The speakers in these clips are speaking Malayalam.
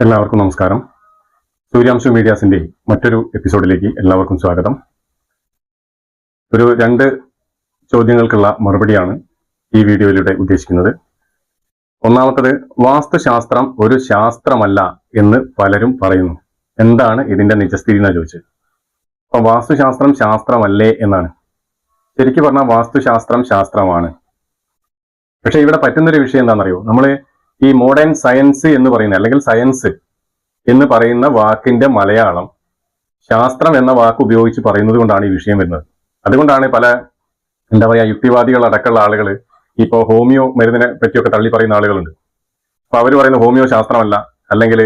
എല്ലാവർക്കും നമസ്കാരം. സൂര്യാംശു മീഡിയാസിന്റെ മറ്റൊരു എപ്പിസോഡിലേക്ക് എല്ലാവർക്കും സ്വാഗതം. ഒരു രണ്ട് ചോദ്യങ്ങൾക്കുള്ള മറുപടിയാണ് ഈ വീഡിയോയിലൂടെ ഉദ്ദേശിക്കുന്നത്. ഒന്നാമത്തത് വാസ്തുശാസ്ത്രം ഒരു ശാസ്ത്രമല്ല എന്ന് പലരും പറയുന്നു. എന്താണ് ഇതിന്റെ നിജസ്ഥിതി എന്ന് ചോദിച്ചത്? അപ്പൊ വാസ്തുശാസ്ത്രം ശാസ്ത്രമല്ലേ എന്നാണ്. ശരിക്കും പറഞ്ഞാൽ വാസ്തുശാസ്ത്രം ശാസ്ത്രമാണ്. പക്ഷെ ഇവിടെ പറ്റുന്നൊരു വിഷയം എന്താണെന്നറിയോ? നമ്മൾ ഈ മോഡേൺ സയൻസ് എന്ന് പറയുന്ന അല്ലെങ്കിൽ സയൻസ് എന്ന് പറയുന്ന വാക്കിന്റെ മലയാളം ശാസ്ത്രം എന്ന വാക്ക് ഉപയോഗിച്ച് പറയുന്നത് കൊണ്ടാണ് ഈ വിഷയം വരുന്നത്. അതുകൊണ്ടാണ് പല എന്താ പറയാ യുക്തിവാദികൾ അടക്കമുള്ള ആളുകൾ ഇപ്പോൾ ഹോമിയോ മരുന്നിനെ പറ്റിയൊക്കെ തള്ളി പറയുന്ന ആളുകളുണ്ട്. അപ്പൊ അവർ പറയുന്ന ഹോമിയോ ശാസ്ത്രമല്ല അല്ലെങ്കിൽ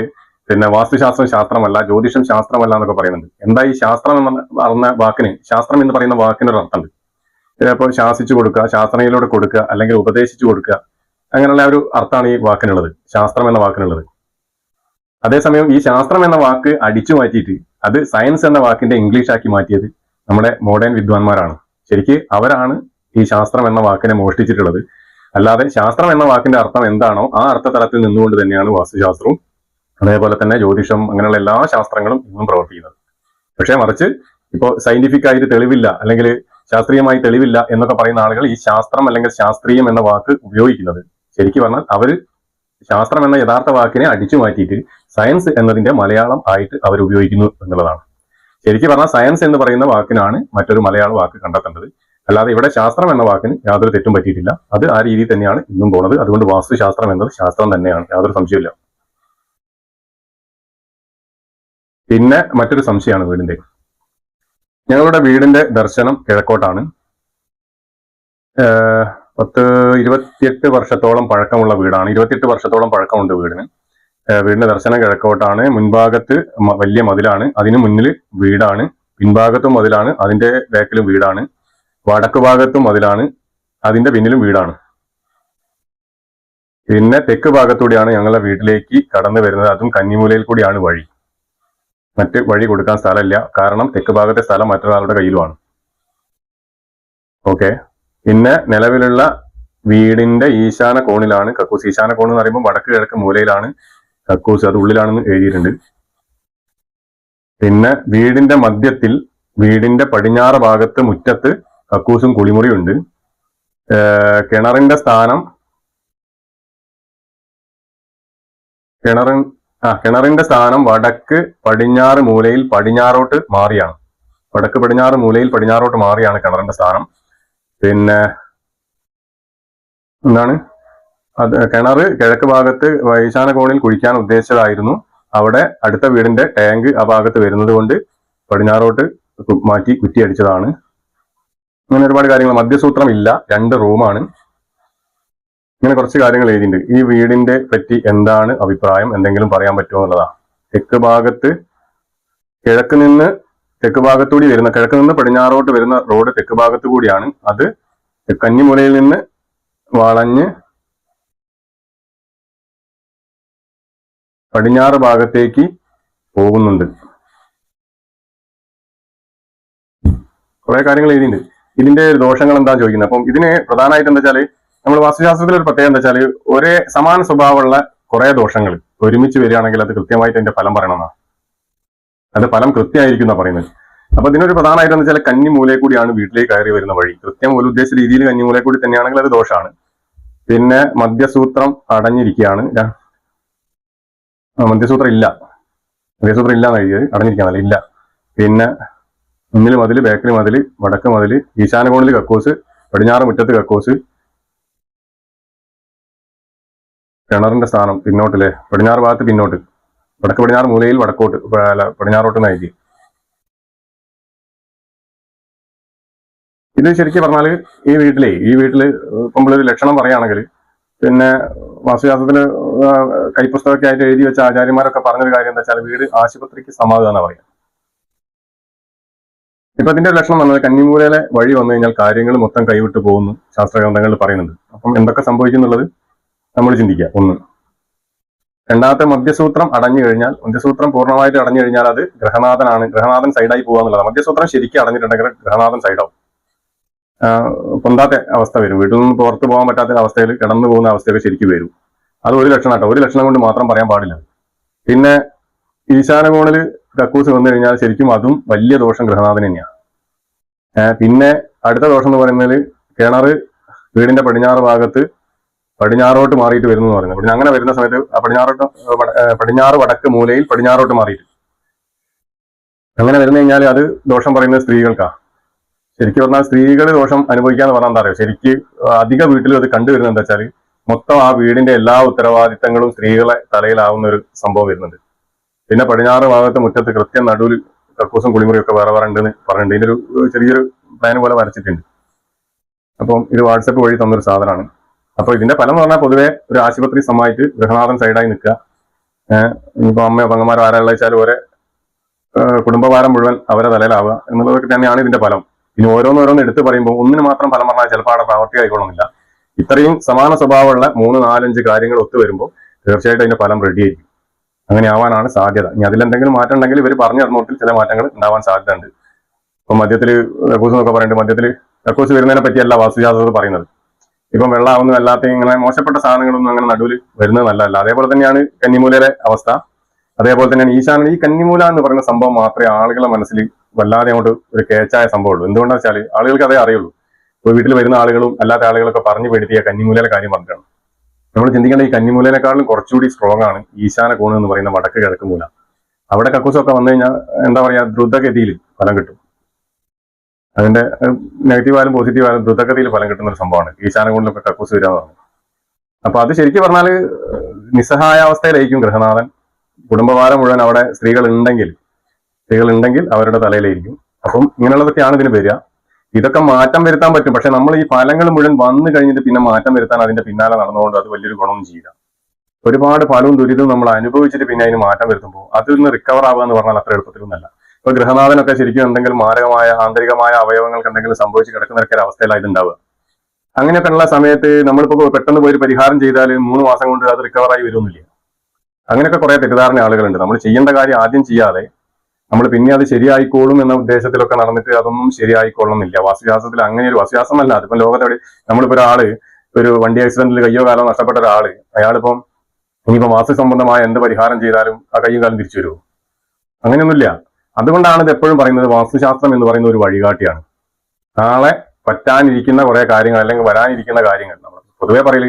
പിന്നെ വാസ്തുശാസ്ത്രം ശാസ്ത്രമല്ല ജ്യോതിഷം ശാസ്ത്രമല്ല എന്നൊക്കെ പറയുന്നുണ്ട്. എന്താ ഈ ശാസ്ത്രം എന്ന് പറഞ്ഞ വാക്കിന് ശാസ്ത്രം എന്ന് പറയുന്ന വാക്കിനൊരു അർത്ഥമുണ്ട്. ചിലപ്പോൾ ശാസിച്ചു കൊടുക്കുക ശാസ്ത്രയിലൂടെ കൊടുക്കുക അല്ലെങ്കിൽ ഉപദേശിച്ചു കൊടുക്കുക അങ്ങനെയുള്ള ഒരു അർത്ഥമാണ് ഈ വാക്കിനുള്ളത്. ശാസ്ത്രം എന്ന വാക്കിനുള്ളത്. അതേസമയം ഈ ശാസ്ത്രം എന്ന വാക്ക് അടിച്ചു മാറ്റിയിട്ട് അത് സയൻസ് എന്ന വാക്കിന്റെ ഇംഗ്ലീഷ് ആക്കി മാറ്റിയത് നമ്മുടെ മോഡേൺ വിദ്വാൻമാരാണ്. ശരിക്ക് അവരാണ് ഈ ശാസ്ത്രം എന്ന വാക്കിനെ മോഷ്ടിച്ചിട്ടുള്ളത്. അല്ലാതെ ശാസ്ത്രം എന്ന വാക്കിന്റെ അർത്ഥം എന്താണോ ആ അർത്ഥതലത്തിൽ നിന്നുകൊണ്ട് തന്നെയാണ് വാസ്തുശാസ്ത്രവും അതേപോലെ തന്നെ ജ്യോതിഷം അങ്ങനെയുള്ള എല്ലാ ശാസ്ത്രങ്ങളും ഇന്നും പ്രവർത്തിക്കുന്നത്. പക്ഷേ മറിച്ച് ഇപ്പോൾ സയന്റിഫിക് ആയിട്ട് തെളിവില്ല അല്ലെങ്കിൽ ശാസ്ത്രീയമായി തെളിവില്ല എന്നൊക്കെ പറയുന്ന ആളുകൾ ഈ ശാസ്ത്രം അല്ലെങ്കിൽ ശാസ്ത്രീയം എന്ന വാക്ക് ഉപയോഗിക്കുന്നത്. ശരിക്കും പറഞ്ഞാൽ അവർ ശാസ്ത്രം എന്ന യഥാർത്ഥ വാക്കിനെ അടിച്ചു മാറ്റിയിട്ട് സയൻസ് എന്നതിന്റെ മലയാളം ആയിട്ട് അവർ ഉപയോഗിക്കുന്നു എന്നുള്ളതാണ്. ശരിക്കും പറഞ്ഞാൽ സയൻസ് എന്ന് പറയുന്ന വാക്കിനാണ് മറ്റൊരു മലയാള വാക്ക് കണ്ടെത്തേണ്ടത്. അല്ലാതെ ഇവിടെ ശാസ്ത്രം എന്ന വാക്കിന് യാതൊരു തെറ്റും പറ്റിയിട്ടില്ല. അത് ആ രീതിയിൽ തന്നെയാണ് ഇന്നും പോണത്. അതുകൊണ്ട് വാസ്തുശാസ്ത്രം എന്നത് ശാസ്ത്രം തന്നെയാണ്. യാതൊരു സംശയമില്ല പിന്നെ മറ്റൊരു സംശയമാണ് വീടിന്റെ. ഞങ്ങളുടെ വീടിന്റെ ദർശനം കിഴക്കോട്ടാണ്. പത്ത് ഇരുപത്തിയെട്ട് വർഷത്തോളം പഴക്കമുള്ള വീടാണ്. ഇരുപത്തിയെട്ട് വർഷത്തോളം പഴക്കമുണ്ട് വീടിന്. വീടിന്റെ ദർശനം കിഴക്കോട്ടാണ്. മുൻഭാഗത്ത് വലിയ മതിലാണ്. അതിന് മുന്നിൽ വീടാണ്. പിൻഭാഗത്തും മതിലാണ്. അതിന്റെ ബാക്കിലും വീടാണ്. വടക്ക് ഭാഗത്തും മതിലാണ്. അതിന്റെ പിന്നിലും വീടാണ്. പിന്നെ തെക്ക് ഭാഗത്തൂടെയാണ് ഞങ്ങളുടെ വീട്ടിലേക്ക് കടന്നു വരുന്നത്. അതും കന്നിമൂലയിൽ കൂടിയാണ് വഴി. മറ്റ് വഴി കൊടുക്കാൻ സ്ഥലമില്ല. കാരണം തെക്ക് ഭാഗത്തെ സ്ഥലം മറ്റൊരാളുടെ കയ്യിലുമാണ്. ഓക്കെ. പിന്നെ നിലവിലുള്ള വീടിന്റെ ഈശാന കോണിലാണ് കക്കൂസ്. ഈശാന കോൺ എന്ന് പറയുമ്പോൾ വടക്ക് കിഴക്ക് മൂലയിലാണ് കക്കൂസ്. അത് ഉള്ളിലാണെന്ന് എഴുതിയിട്ടുണ്ട്. പിന്നെ വീടിന്റെ മധ്യത്തിൽ വീടിന്റെ പടിഞ്ഞാറ് ഭാഗത്ത് മുറ്റത്ത് കക്കൂസും കുളിമുറിയും ഉണ്ട് കിണറിന്റെ സ്ഥാനം കിണറി ആ കിണറിന്റെ സ്ഥാനം വടക്ക് പടിഞ്ഞാറ് മൂലയിൽ പടിഞ്ഞാറോട്ട് മാറിയാണ്. വടക്ക് പടിഞ്ഞാറ് മൂലയിൽ പടിഞ്ഞാറോട്ട് മാറിയാണ് കിണറിന്റെ സ്ഥാനം. പിന്നെ എന്താണ്? അത് കിണറ് കിഴക്ക് ഭാഗത്ത് വൈശാന കോണിൽ കുഴിക്കാൻ ഉദ്ദേശിച്ചതായിരുന്നു. അവിടെ അടുത്ത വീടിന്റെ ടാങ്ക് ആ ഭാഗത്ത് വരുന്നത് കൊണ്ട് പടിഞ്ഞാറോട്ട് മാറ്റി കുറ്റിയടിച്ചതാണ്. അങ്ങനെ ഒരുപാട് കാര്യങ്ങൾ. മധ്യസൂത്രം ഇല്ല. രണ്ട് റൂമാണ്. ഇങ്ങനെ കുറച്ച് കാര്യങ്ങൾ എഴുതിയിട്ടുണ്ട്. ഈ വീടിന്റെ പറ്റി എന്താണ് അഭിപ്രായം? എന്തെങ്കിലും പറയാൻ പറ്റുമോ എന്നുള്ളതാണ് തെക്ക് ഭാഗത്ത് കിഴക്ക് നിന്ന് തെക്ക് ഭാഗത്തുകൂടി വരുന്ന കിഴക്ക് നിന്ന് പടിഞ്ഞാറോട്ട് വരുന്ന റോഡ് തെക്ക് ഭാഗത്തു കൂടിയാണ്. അത് കന്നിമുലയിൽ നിന്ന് വളഞ്ഞ് പടിഞ്ഞാറ് ഭാഗത്തേക്ക് പോകുന്നുണ്ട്. കുറെ കാര്യങ്ങൾ എഴുതിയിട്ടുണ്ട്. ഇതിന്റെ ദോഷങ്ങൾ എന്താ ചോദിക്കുന്നത്? അപ്പം ഇതിന് പ്രധാനമായിട്ട് എന്താ വെച്ചാൽ നമ്മൾ വാസ്തുശാസ്ത്രത്തിൽ ഒരു പ്രത്യേകത എന്താ വെച്ചാൽ ഒരേ സമാന സ്വഭാവമുള്ള കുറെ ദോഷങ്ങൾ ഒരുമിച്ച് വരികയാണെങ്കിൽ അത് കൃത്യമായിട്ട് അതിന്റെ ഫലം പറയണമെന്നാണ്. അത് ഫലം കൃത്യമായിരിക്കും പറയുന്നത്. അപ്പൊ ഇതിനൊരു പ്രധാനമായിട്ട് എന്ന് വെച്ചാൽ കന്നിമൂലയിൽ കൂടിയാണ് വീട്ടിലേക്ക് കയറി വരുന്ന വഴി. കൃത്യം ഒരു ഉദ്ദേശിച്ച രീതിയിൽ കന്നിമൂലയിൽ കൂടി തന്നെയാണെങ്കിൽ അത് ദോഷമാണ് പിന്നെ മദ്യസൂത്രം അടഞ്ഞിരിക്കുകയാണ്. മദ്യസൂത്രം ഇല്ല. മദ്യസൂത്രം ഇല്ല എന്ന് എഴുതിയത് ഇല്ല. പിന്നെ മുന്നിൽ മതിൽ ബേക്കറി മതിൽ വടക്ക് മതിൽ ഈശാനകോണിൽ കക്കോസ് പടിഞ്ഞാറ് മുറ്റത്ത് കക്കോസ്. കിണറിന്റെ സ്ഥാനം പിന്നോട്ടില്ലേ? പടിഞ്ഞാറ് ഭാഗത്ത് പിന്നോട്ട്. വടക്ക് പടിഞ്ഞാറ് മൂലയിൽ വടക്കോട്ട് പടിഞ്ഞാറോട്ട് നയിക്കും. ഇത് ശരിക്കും പറഞ്ഞാൽ ഈ വീട്ടിലെ ഈ ഇപ്പം നമ്മളൊരു ലക്ഷണം പറയുകയാണെങ്കിൽ പിന്നെ വാസ്തുശാസ്ത്രത്തിൽ കൈപ്പുസ്തകമൊക്കെ ആയിട്ട് എഴുതി വെച്ച ആചാര്യന്മാരൊക്കെ പറഞ്ഞൊരു കാര്യം എന്താ വെച്ചാൽ വീട് ആശുപത്രിക്ക് സമാധാനം പറയാം ഇപ്പൊ ഇതിന്റെ ലക്ഷണം പറഞ്ഞത് കന്നിമൂലയിലെ വഴി വന്നു കഴിഞ്ഞാൽ കാര്യങ്ങൾ മൊത്തം കൈവിട്ട് പോകുന്നു ശാസ്ത്രഗ്രന്ഥങ്ങളിൽ പറയുന്നുണ്ട്. അപ്പം എന്തൊക്കെ സംഭവിക്കുന്നുള്ളത് നമ്മൾ ചിന്തിക്കുക. ഒന്ന് രണ്ടാമത്തെ മധ്യസൂത്രം അടഞ്ഞു കഴിഞ്ഞാൽ മധ്യസൂത്രം പൂർണമായിട്ട് അടഞ്ഞു കഴിഞ്ഞാൽ അത് ഗ്രഹനാഥനാണ്. ഗ്രഹനാഥൻ സൈഡായി പോകുക മധ്യസൂത്രം ശരിക്കും അടഞ്ഞിട്ടുണ്ടെങ്കിൽ ഗ്രഹനാഥൻ സൈഡാവും പൊന്താത്ത അവസ്ഥ വരും. വീട്ടിൽ നിന്ന് പുറത്തു പോകാൻ പറ്റാത്ത അവസ്ഥയിൽ കിടന്നു പോകുന്ന അവസ്ഥയൊക്കെ ശരിക്കും വരും. അത് ഒരു ലക്ഷണം കേട്ടോ ഒരു ലക്ഷണം കൊണ്ട് മാത്രം പറയാൻ പാടില്ല. പിന്നെ ഈശാന കോണിൽ കക്കൂസ് വന്നു കഴിഞ്ഞാൽ ശരിക്കും അതും വലിയ ദോഷം ഗ്രഹനാഥൻ തന്നെയാണ്. പിന്നെ അടുത്ത ദോഷം എന്ന് പറയുന്നത് കിണറ് വീടിന്റെ പടിഞ്ഞാറ് ഭാഗത്ത് പടിഞ്ഞാറോട്ട് മാറിയിട്ട് വരുന്നു എന്ന് പറയുന്നത്. പിന്നെ അങ്ങനെ വരുന്ന സമയത്ത് പടിഞ്ഞാറോട്ട് പടിഞ്ഞാറ് വടക്ക് മൂലയിൽ പടിഞ്ഞാറോട്ട് മാറിയിട്ട്. അങ്ങനെ വരുന്നു കഴിഞ്ഞാൽ അത് ദോഷം പറയുന്നത് സ്ത്രീകൾക്കാ. ശരിക്കും പറഞ്ഞാൽ സ്ത്രീകൾ ദോഷം അനുഭവിക്കാന്ന് പറഞ്ഞാൽ എന്താ പറയുക ശരിക്ക് അധിക വീട്ടിലും അത് കണ്ടുവരുന്നത് എന്താ വെച്ചാൽ മൊത്തം ആ വീടിന്റെ എല്ലാ ഉത്തരവാദിത്തങ്ങളും സ്ത്രീകളെ തലയിലാവുന്ന ഒരു സംഭവം വരുന്നുണ്ട്. പിന്നെ പടിഞ്ഞാറ് ഭാഗത്ത് മുറ്റത്ത് കൃത്യം നടുവിൽ കക്കൂസും കുളിമുറിയും ഒക്കെ വേറെ വേറെ ഉണ്ടെന്ന് പറഞ്ഞിട്ടുണ്ട്. ഇതിന്റെ ഒരു ചെറിയൊരു പ്ലാൻ പോലെ വരച്ചിട്ടുണ്ട്. അപ്പം ഇത് വാട്സപ്പ് വഴി തന്നൊരു സാധനമാണ്. അപ്പൊ ഇതിന്റെ ഫലം എന്ന് പറഞ്ഞാൽ പൊതുവെ ഒരു ആശുപത്രി സമയത്ത് ഗൃഹനാഥൻ സൈഡായി നിൽക്കുക. ഏഹ് ഇനിയിപ്പോ അമ്മയോ പങ്ങന്മാരോ ആരാളെ വെച്ചാൽ ഏഹ് കുടുംബഭാരം മുഴുവൻ അവരെ തലയിലാവുക എന്നുള്ളതൊക്കെ തന്നെയാണ് ഇതിന്റെ ഫലം. ഇനി ഓരോന്നോരോന്ന് എടുത്തു പറയുമ്പോൾ ഒന്നിന് മാത്രം ഫലം പറഞ്ഞാൽ ചിലപ്പോൾ അവിടെ പ്രാവർത്തികമായിക്കൊള്ളുന്നില്ല ഇത്രയും സമാന സ്വഭാവമുള്ള മൂന്ന് നാലഞ്ച് കാര്യങ്ങൾ ഒത്തു വരുമ്പോൾ തീർച്ചയായിട്ടും അതിന്റെ ഫലം റെഡി ആയിരിക്കും. അങ്ങനെ ആവാനാണ് സാധ്യത. ഇനി അതിലെന്തെങ്കിലും മാറ്റം ഉണ്ടെങ്കിൽ ഇവർ പറഞ്ഞു തന്നോട്ടിൽ ചില മാറ്റങ്ങൾ ഉണ്ടാവാൻ സാധ്യതയുണ്ട്. ഇപ്പൊ മദ്യത്തിൽ കക്കൂസ് എന്നൊക്കെ പറയുന്നുണ്ട് മദ്യത്തിൽ കക്കൂസ് വരുന്നതിനെ പറ്റിയല്ല വാസ്തുജാതകർ പറയുന്നത്. ഇപ്പം വെള്ളമാവുന്നു അല്ലാത്ത ഇങ്ങനെ മോശപ്പെട്ട സാധനങ്ങളൊന്നും അങ്ങനെ നടുവിൽ വരുന്നത് നല്ലതല്ല. അതേപോലെ തന്നെയാണ് കന്നിമൂലയുടെ അവസ്ഥ. അതേപോലെ തന്നെയാണ് ഈശാന ഈ കന്നിമൂല എന്ന് പറയുന്ന സംഭവം മാത്രമേ ആളുകളെ മനസ്സിൽ വല്ലാതെ അങ്ങോട്ട് ഒരു കേച്ചായ സംഭവമുള്ളൂ. എന്തുകൊണ്ടാണെന്ന് വെച്ചാൽ ആളുകൾക്ക് അതേ അറിയുള്ളൂ. ഇപ്പോൾ വീട്ടിൽ വരുന്ന ആളുകളും അല്ലാത്ത ആളുകളൊക്കെ പറഞ്ഞു പേടിത്തിയ കന്നിമൂലയുടെ കാര്യം പറഞ്ഞിട്ടാണ്. നമ്മൾ ചിന്തിക്കേണ്ട ഈ കന്നിമൂലനെക്കാളും കുറച്ചുകൂടി സ്ട്രോങ് ആണ് ഈശാന കോണ് എന്ന് പറയുന്ന വടക്ക് കിഴക്ക് മൂല. അവിടെ കക്കൂസൊക്കെ വന്നു കഴിഞ്ഞാൽ എന്താ പറയാ ദ്രുതഗതിയിൽ ഫലം കിട്ടും. അതിന്റെ നെഗറ്റീവ് ആയാലും പോസിറ്റീവ് ആയാലും ദ്രുതഗതിയിൽ ഫലം കിട്ടുന്ന ഒരു സംഭവമാണ്. കോണിലൊക്കെ കക്കൂസ് വരിക എന്ന് അപ്പൊ അത് ശരിക്കും പറഞ്ഞാൽ നിസ്സഹായാവസ്ഥയിലായിരിക്കും ഗൃഹനാഥൻ. കുടുംബഭാരം മുഴുവൻ അവിടെ സ്ത്രീകൾ ഉണ്ടെങ്കിൽ സ്ത്രീകൾ ഉണ്ടെങ്കിൽ അവരുടെ തലയിലായിരിക്കും. അപ്പം ഇങ്ങനെയുള്ളതൊക്കെയാണ് ഇതിന് വരിക. ഇതൊക്കെ മാറ്റം വരുത്താൻ പറ്റും. പക്ഷെ നമ്മൾ ഈ ഫലങ്ങൾ മുഴുവൻ വന്നു കഴിഞ്ഞിട്ട് പിന്നെ മാറ്റം വരുത്താൻ അതിന്റെ പിന്നാലെ നടന്നുകൊണ്ട് അത് വലിയൊരു ഗുണവും ചെയ്യില്ല. ഒരുപാട് ഫലവും ദുരിതവും നമ്മൾ അനുഭവിച്ചിട്ട് പിന്നെ അതിന് മാറ്റം വരുത്തുമ്പോൾ അതിൽ നിന്ന് റിക്കവർ ആവുക എന്ന് പറഞ്ഞാൽ അത്ര എളുപ്പത്തിലൊന്നല്ല. ഇപ്പൊ ഗൃഹനാഥനൊക്കെ ശരിക്കും എന്തെങ്കിലും മാരകമായ ആന്തരികമായ അവയവങ്ങൾക്ക് എന്തെങ്കിലും സംഭവിച്ച് കിടക്കുന്നൊക്കെ ഒരു അവസ്ഥയിലായി ഉണ്ടാവുക. അങ്ങനെയൊക്കെ ഉള്ള സമയത്ത് നമ്മളിപ്പോ പെട്ടെന്ന് പോയി പരിഹാരം ചെയ്താൽ മൂന്ന് മാസം കൊണ്ട് അത് റിക്കവറായി വരുന്നില്ല അങ്ങനെയൊക്കെ കുറെ തെറ്റിദ്ധാരണ ആളുകളുണ്ട്. നമ്മൾ ചെയ്യേണ്ട കാര്യം ആദ്യം ചെയ്യാതെ നമ്മൾ പിന്നെ അത് ശരിയായിക്കോളും എന്ന ഉദ്ദേശത്തിലൊക്കെ നടന്നിട്ട് അതൊന്നും ശരിയായിക്കൊള്ളണമെന്നില്ല വാസ്യാസത്തിൽ അങ്ങനെ ഒരു വാസ്തുശാസ്ത്രമല്ല അതിപ്പോ ലോകത്തോടെ നമ്മളിപ്പോ ഒരാൾ ഒരു വണ്ടി ആക്സിഡന്റിൽ കയ്യോ കാലോ നഷ്ടപ്പെട്ട ഒരാൾ അയാളിപ്പം ഇനിയിപ്പോ വാസ്തു സംബന്ധമായ എന്ത് പരിഹാരം ചെയ്താലും ആ കയ്യും കാലം തിരിച്ചു വരുമോ അങ്ങനെയൊന്നുമില്ല. അതുകൊണ്ടാണ് ഇത് എപ്പോഴും പറയുന്നത് വാസ്തുശാസ്ത്രം എന്ന് പറയുന്ന ഒരു വഴികാട്ടിയാണ്. നാളെ പറ്റാനിരിക്കുന്ന കുറെ കാര്യങ്ങൾ അല്ലെങ്കിൽ വരാനിരിക്കുന്ന കാര്യങ്ങൾ. നമ്മൾ പൊതുവേ പറയൽ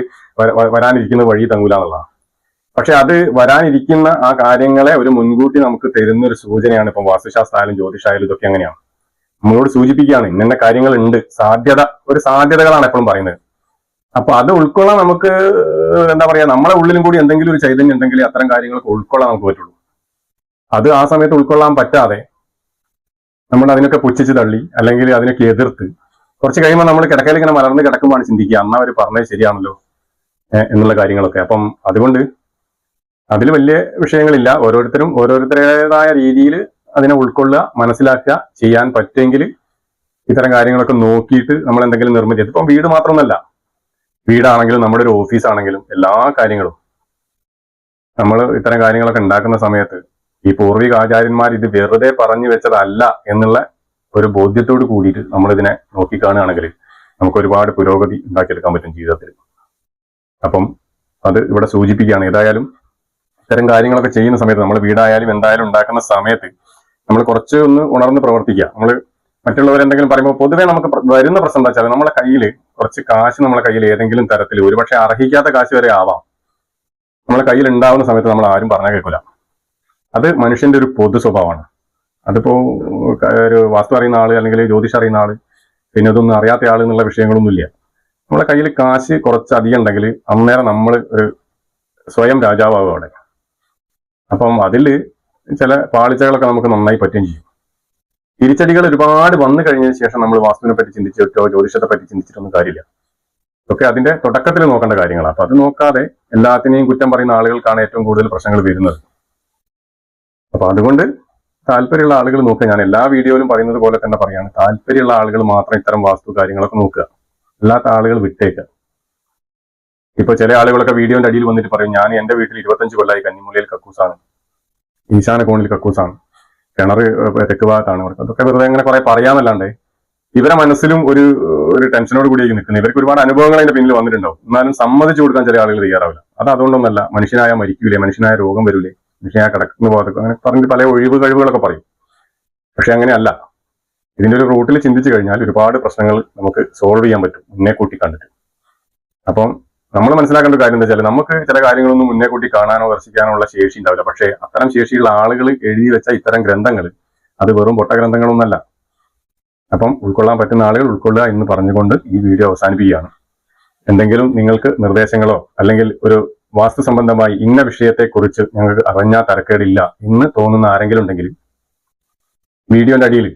വരാനിരിക്കുന്ന വഴി തങ്ങൂല എന്നുള്ളതാണ്. പക്ഷെ അത് വരാനിരിക്കുന്ന ആ കാര്യങ്ങളെ ഒരു മുൻകൂട്ടി നമുക്ക് തരുന്ന ഒരു സൂചനയാണ് ഇപ്പം വാസ്തുശാസ്ത്രമായാലും ജ്യോതിഷായാലും ഇതൊക്കെ അങ്ങനെയാണ്. നമ്മളോട് സൂചിപ്പിക്കുകയാണ് ഇന്ന കാര്യങ്ങൾ ഉണ്ട് സാധ്യത ഒരു സാധ്യതകളാണ് എപ്പോഴും പറയുന്നത്. അപ്പൊ അത് ഉൾക്കൊള്ളാൻ നമുക്ക് എന്താ പറയാ നമ്മളെ ഉള്ളിലും കൂടി എന്തെങ്കിലും ഒരു ചൈതന്യം ഉണ്ടെങ്കിൽ അത്തരം കാര്യങ്ങളൊക്കെ ഉൾക്കൊള്ളാൻ നമുക്ക് പറ്റുള്ളൂ. അത് ആ സമയത്ത് ഉൾക്കൊള്ളാൻ പറ്റാതെ നമ്മൾ അതിനൊക്കെ പുച്ഛിച്ച് തള്ളി അല്ലെങ്കിൽ അതിനൊക്കെ എതിർത്ത് കുറച്ച് കഴിയുമ്പോൾ നമ്മൾ കിടക്കയിൽ ഇങ്ങനെ മലർന്ന് കിടക്കുമ്പോഴാണ് ചിന്തിക്കുക അന്ന് അവർ പറഞ്ഞത് ശരിയാണല്ലോ? എന്നുള്ള കാര്യങ്ങളൊക്കെ. അപ്പം അതുകൊണ്ട് അതിൽ വലിയ വിഷയങ്ങളില്ല. ഓരോരുത്തരും ഓരോരുത്തരുടേതായ രീതിയിൽ അതിനെ ഉൾക്കൊള്ളുക മനസ്സിലാക്കുക ചെയ്യാൻ പറ്റുമെങ്കിൽ ഇത്തരം കാര്യങ്ങളൊക്കെ നോക്കിയിട്ട് നമ്മൾ എന്തെങ്കിലും നിർമ്മിച്ചത് ഇപ്പം വീട് മാത്രമൊന്നല്ല. വീടാണെങ്കിലും നമ്മുടെ ഒരു ഓഫീസാണെങ്കിലും എല്ലാ കാര്യങ്ങളും. നമ്മൾ ഇത്തരം കാര്യങ്ങളൊക്കെ ഉണ്ടാക്കുന്ന സമയത്ത് ഈ പൂർവിക ആചാര്യന്മാർ ഇത് വെറുതെ പറഞ്ഞു വെച്ചതല്ല എന്നുള്ള ഒരു ബോധ്യത്തോട് കൂടിയിട്ട് നമ്മളിതിനെ നോക്കിക്കാണുകയാണെങ്കിൽ നമുക്ക് ഒരുപാട് പുരോഗതി ഉണ്ടാക്കിയെടുക്കാൻ പറ്റും ജീവിതത്തിൽ. അപ്പം അത് ഇവിടെ സൂചിപ്പിക്കുകയാണ്. ഏതായാലും ഇത്തരം കാര്യങ്ങളൊക്കെ ചെയ്യുന്ന സമയത്ത് നമ്മൾ വീടായാലും എന്തായാലും ഉണ്ടാക്കുന്ന സമയത്ത് നമ്മൾ കുറച്ച് ഒന്ന് ഉണർന്ന് പ്രവർത്തിക്കുക. നമ്മൾ മറ്റുള്ളവർ എന്തെങ്കിലും പറയുമ്പോൾ പൊതുവേ നമുക്ക് വരുന്ന പ്രശ്നം എന്താ വെച്ചാൽ നമ്മളെ കയ്യിൽ കുറച്ച് കാശ് നമ്മളെ കയ്യിൽ ഏതെങ്കിലും തരത്തിൽ ഒരുപക്ഷെ അർഹിക്കാത്ത കാശ് വരെ ആവാം. നമ്മളെ കയ്യിൽ ഉണ്ടാവുന്ന സമയത്ത് നമ്മൾ ആരും പറഞ്ഞാൽ കേൾക്കില്ല അത് മനുഷ്യന്റെ ഒരു പൊതു സ്വഭാവമാണ്. അതിപ്പോ ഒരു വാസ്തു അറിയുന്ന ആൾ അല്ലെങ്കിൽ ജ്യോതിഷം അറിയുന്ന ആൾ പിന്നെ ഇതൊന്നും അറിയാത്ത ആൾ എന്നുള്ള വിഷയങ്ങളൊന്നുമില്ല. നമ്മളെ കയ്യിൽ കാശ് കുറച്ച് അധികം ഉണ്ടെങ്കിൽ അന്നേരം നമ്മൾ ഒരു സ്വയം രാജാവാകും അവിടെ. അപ്പം അതിൽ ചില പാളിച്ചകളൊക്കെ നമുക്ക് നന്നായി പറ്റുകയും ചെയ്യും. തിരിച്ചടികൾ ഒരുപാട് വന്നു കഴിഞ്ഞതിന് ശേഷം നമ്മൾ വാസ്തുവിനെ പറ്റി ചിന്തിച്ചിട്ടോ ജ്യോതിഷത്തെ പറ്റി ചിന്തിച്ചിട്ടൊന്നും കാര്യമില്ല. ഒക്കെ അതിന്റെ തുടക്കത്തിൽ നോക്കേണ്ട കാര്യങ്ങളാണ് അപ്പൊ അത് നോക്കാതെ എല്ലാത്തിനെയും കുറ്റം പറയുന്ന ആളുകൾക്കാണ് ഏറ്റവും കൂടുതൽ പ്രശ്നങ്ങൾ വരുന്നത്. അപ്പൊ അതുകൊണ്ട് താല്പര്യമുള്ള ആളുകൾ നോക്കുക ഞാൻ എല്ലാ വീഡിയോയിലും പറയുന്നത് പോലെ തന്നെ പറയാണ്. താല്പര്യമുള്ള ആളുകൾ മാത്രം ഇത്തരം വാസ്തു കാര്യങ്ങളൊക്കെ നോക്കുക. അല്ലാത്ത ആളുകൾ വിട്ടേക്കുക ഇപ്പൊ ചില ആളുകളൊക്കെ വീഡിയോന്റെ അടിയിൽ വന്നിട്ട് പറയും ഞാൻ എന്റെ വീട്ടിൽ ഇരുപത്തഞ്ച് കൊല്ലായി. കന്നിമൂലയിൽ കക്കൂസാണ്. ഈശാന കോണിൽ കക്കൂസാണ്. കിണർ തെക്ക് ഭാഗത്താണ് ഇവർക്ക് അതൊക്കെ വെറുതെ അങ്ങനെ കുറെ പറയാമല്ലാണ്ട് ഇവരെ മനസ്സിലും ഒരു ഒരു ടെൻഷനോട് കൂടിയായിരിക്കും നിൽക്കുന്നത്. ഇവർക്ക് ഒരുപാട് അനുഭവങ്ങൾ അതിന്റെ പിന്നിൽ വന്നിട്ടുണ്ടാവും. എന്നാലും സമ്മതിച്ചു കൊടുക്കാൻ ചില ആളുകൾ തയ്യാറാവില്ല. അത് അതുകൊണ്ടൊന്നല്ല മനുഷ്യനായ മരിക്കൂലേ? മനുഷ്യനായ രോഗം വരൂലേ? പക്ഷെ ഞാൻ കിടക്കുന്ന ഭാഗത്ത് അങ്ങനെ പറഞ്ഞിട്ട് പല ഒഴിവ് കഴിവുകളൊക്കെ പറയും. പക്ഷെ അങ്ങനെയല്ല. ഇതിന്റെ ഒരു റൂട്ടിൽ ചിന്തിച്ചു കഴിഞ്ഞാൽ ഒരുപാട് പ്രശ്നങ്ങൾ നമുക്ക് സോൾവ് ചെയ്യാൻ പറ്റും മുന്നേ കൂട്ടി കണ്ടിട്ട്. അപ്പം നമ്മൾ മനസ്സിലാക്കേണ്ട കാര്യം എന്താ വെച്ചാൽ നമുക്ക് ചില കാര്യങ്ങളൊന്നും മുന്നേ കൂട്ടി കാണാനോ ദർശിക്കാനോ ഉള്ള ശേഷി ഉണ്ടാവില്ല. പക്ഷേ അത്തരം ശേഷിയുള്ള ആളുകൾ എഴുതി വെച്ച ഇത്തരം ഗ്രന്ഥങ്ങൾ അത് വെറും പൊട്ട ഗ്രന്ഥങ്ങളൊന്നല്ല. അപ്പം ഉൾക്കൊള്ളാൻ പറ്റുന്ന ആളുകൾ ഉൾക്കൊള്ളുക എന്ന് പറഞ്ഞുകൊണ്ട് ഈ വീഡിയോ അവസാനിപ്പിക്കുകയാണ്. എന്തെങ്കിലും നിങ്ങൾക്ക് നിർദ്ദേശങ്ങളോ അല്ലെങ്കിൽ ഒരു വാസ്തു സംബന്ധമായി ഇന്ന വിഷയത്തെക്കുറിച്ച് ഞങ്ങൾക്ക് അറിഞ്ഞാൽ തരക്കേടില്ല എന്ന് തോന്നുന്ന ആരെങ്കിലും ഉണ്ടെങ്കിൽ വീഡിയോന്റെ അടിയിൽ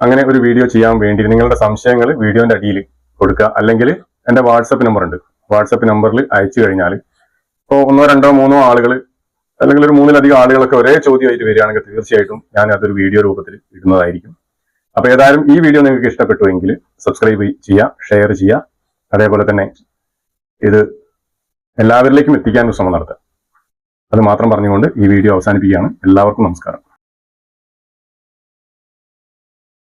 അങ്ങനെ ഒരു വീഡിയോ ചെയ്യാൻ വേണ്ടി നിങ്ങളുടെ സംശയങ്ങൾ വീഡിയോന്റെ അടിയിൽ കൊടുക്കുക. അല്ലെങ്കിൽ എന്റെ വാട്സപ്പ് നമ്പർ ഉണ്ട്. വാട്സപ്പ് നമ്പറിൽ അയച്ചു കഴിഞ്ഞാൽ ഇപ്പോൾ ഒന്നോ രണ്ടോ മൂന്നോ ആളുകൾ അല്ലെങ്കിൽ ഒരു മൂന്നിലധികം ആളുകളൊക്കെ ഒരേ ചോദ്യമായിട്ട് വരികയാണെങ്കിൽ തീർച്ചയായിട്ടും ഞാൻ അതൊരു വീഡിയോ രൂപത്തിൽ ഇടുന്നതായിരിക്കും. അപ്പൊ ഏതായാലും ഈ വീഡിയോ നിങ്ങൾക്ക് ഇഷ്ടപ്പെട്ടുവെങ്കിൽ സബ്സ്ക്രൈബ് ചെയ്യുക ഷെയർ ചെയ്യുക. അതേപോലെ തന്നെ ഇത് എല്ലാവരിലേക്കും എത്തിക്കാനൊരു ശ്രമം നടത്തുക. അത് മാത്രം പറഞ്ഞുകൊണ്ട് ഈ വീഡിയോ അവസാനിപ്പിക്കുകയാണ്. എല്ലാവർക്കും നമസ്കാരം.